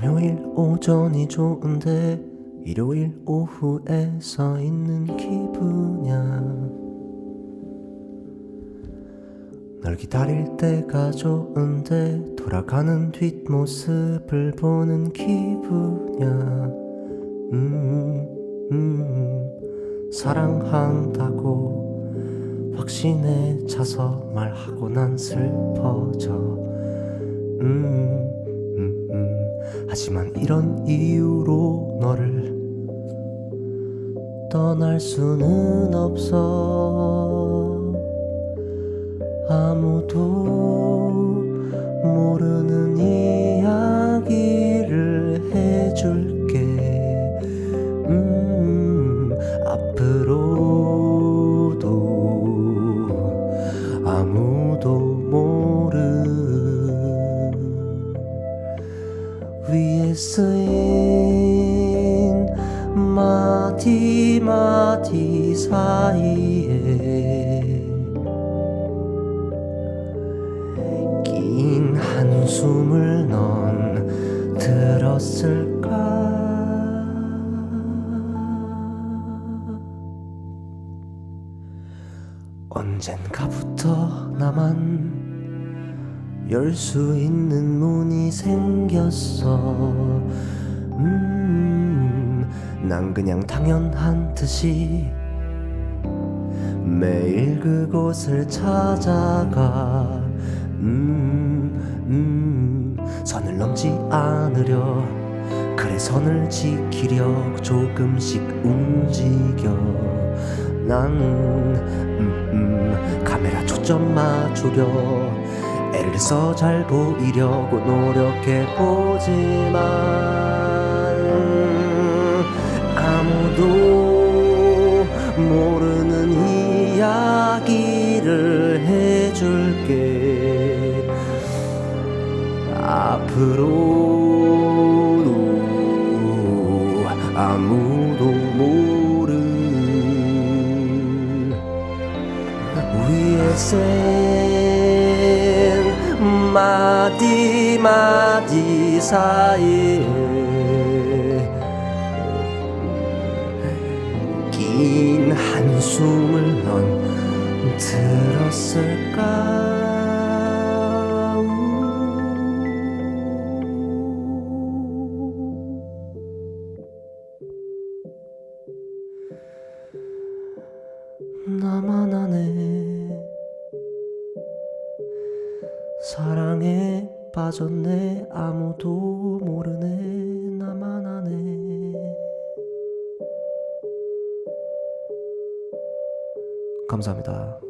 금요일 오전이 좋은데 일요일 오후에 서 있는 기분이야 널 기다릴 때가 좋은데 돌아가는 뒷모습을 보는 기분이야 음, 음, 사랑한다고 확신에 차서 말하고 난 슬퍼져 음. 하지만 이런 이유로 너를 떠날 수는 없어. 아무도 모르는 이야기 쓰인 마디 마디 사이에 긴 한숨을 넌 들었을까? 언젠가부터 나만 열 수 있는 문이 생겼어. 음, 난 그냥 당연한 듯이 매일 그곳을 찾아가. 음, 음, 선을 넘지 않으려. 그래 선을 지키려. 조금씩 움직여. 난 음, 음, 카메라 초점 맞추려 애를 써 잘 보이려고 노력해 보지만 아무도 모르는 이야기를 해줄게. 앞으로도 아무도 모르 위에 센 마디 마디 사이에 긴 한숨을 넌 들었을까? 나만 아네 사랑에 빠졌네. 아무도 모르네. 나만 아네. 감사합니다.